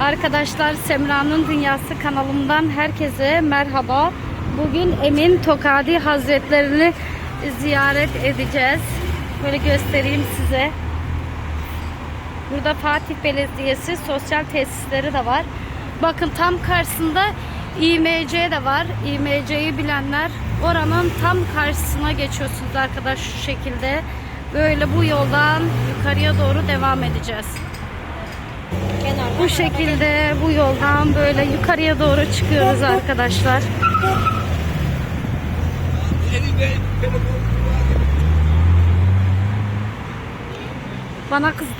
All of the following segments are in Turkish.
Arkadaşlar Semra'nın Dünyası kanalımdan herkese merhaba. Bugün Emin Tokadi Hazretlerini ziyaret edeceğiz. Böyle göstereyim size. Burada Fatih Belediyesi sosyal tesisleri de var. Bakın tam karşısında İMC de var. İMC'yi bilenler oranın tam karşısına geçiyorsunuz arkadaş şu şekilde. Böyle bu yoldan yukarıya doğru devam edeceğiz. Bu şekilde bu yoldan böyle yukarıya doğru çıkıyoruz arkadaşlar. Bana kızdı.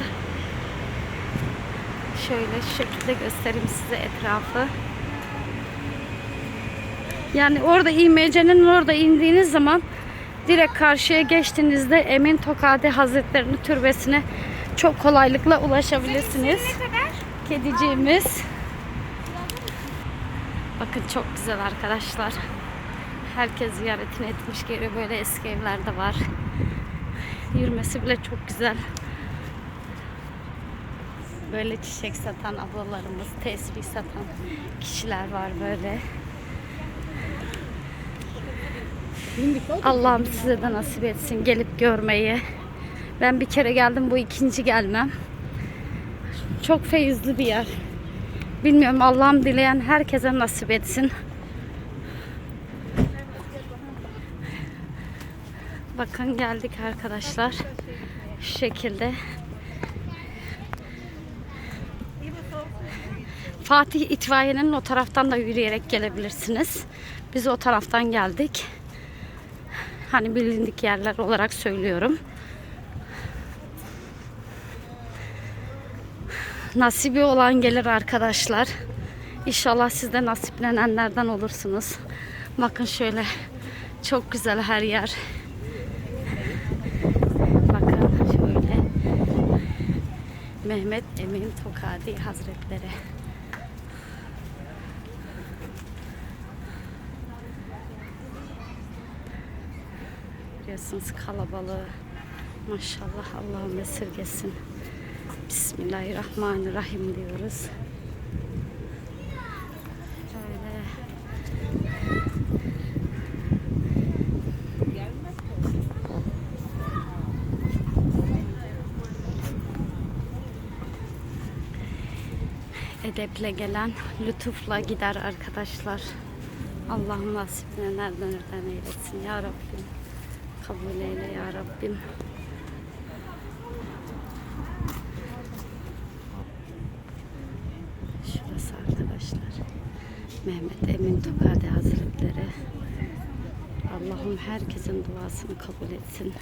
Şöyle şu şekilde göstereyim size etrafı. Yani orada İMC'nin orada indiğiniz zaman direkt karşıya geçtiğinizde Emin Tokadi Hazretleri'nin türbesine çok kolaylıkla ulaşabilirsiniz. Kediciğimiz. Bakın çok güzel arkadaşlar. Herkes ziyaretini etmiş geliyor. Böyle eski evler de var. Yürümesi bile çok güzel. Böyle çiçek satan ablalarımız, tesbih satan kişiler var böyle. Allah'ım size de nasip etsin gelip görmeyi. Ben bir kere geldim bu ikinci gelmem. Çok feyizli bir yer. Bilmiyorum Allah'ım dileyen herkese nasip etsin. Bakın geldik arkadaşlar. Şu şekilde. Fatih itfaiyenin o taraftan da yürüyerek gelebilirsiniz. Biz o taraftan geldik. Hani bilindik yerler olarak söylüyorum. Nasibi olan gelir arkadaşlar. İnşallah siz de nasiplenenlerden olursunuz. Bakın şöyle çok güzel her yer. Bakın şöyle. Mehmet Emin Tokadi Hazretleri. Biliyorsunuz kalabalığı. Maşallah Allah'ım esirgesin. Bismillahirrahmanirrahim diyoruz. Edeple gelen lütufla gider arkadaşlar. Allah'ım nasibine nereden nereden eylesin ya Rabbim. Kabul eyle ya Rabbim. Şurası arkadaşlar. Mehmet Emin Tokadi Hazretleri. Allah'ım herkesin duasını kabul etsin.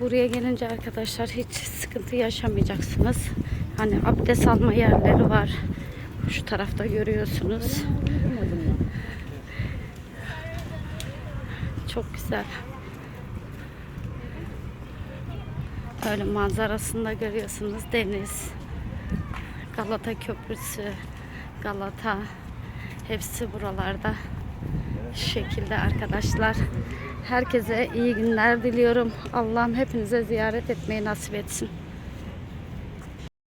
Buraya gelince arkadaşlar hiç sıkıntı yaşamayacaksınız. Hani abdest alma yerleri var. Şu tarafta görüyorsunuz. Çok güzel. Öyle manzarasında görüyorsunuz deniz. Galata Köprüsü, Galata hepsi buralarda. Şu şekilde arkadaşlar. Herkese iyi günler diliyorum. Allah'ım hepinize ziyaret etmeyi nasip etsin.